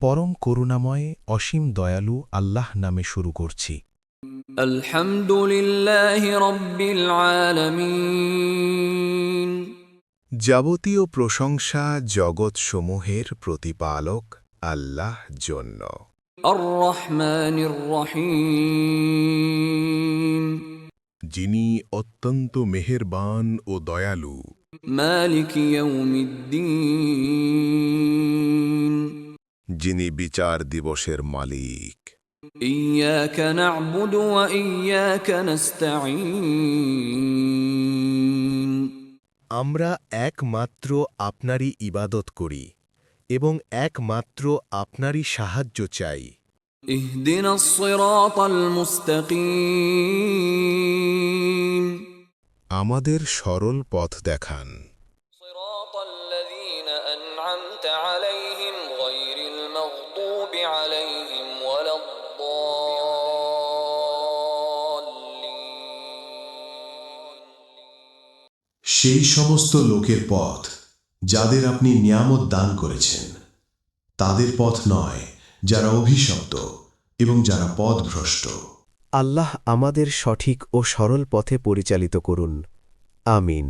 পরম করুণাময় অসীম দয়ালু আল্লাহ নামে শুরু করছি। যাবতীয় প্রশংসা জগৎসমূহের প্রতিপালক আল্লাহ জন্য। রহমানির রহিম। যিনি অত্যন্ত মেহেরবান ও দয়ালু مالك يوم الدين যিনি বিচার দিবসের মালিক إياك نعبد وإياك نستعين আমরা একমাত্র আপনারই ইবাদত করি এবং একমাত্র আপনারই সাহায্য চাই اهدنا الصراط المستقيم আমাদের সরল পথ দেখান। সেই সমস্ত লোকের পথ যাদের আপনি নিয়ামত দান করেছেন তাদের পথ নয় যারা অভিশপ্ত এবং যারা পথ ভ্রষ্ট আল্লাহ আমাদের সঠিক ও সরল পথে পরিচালিত করুন। আমিন।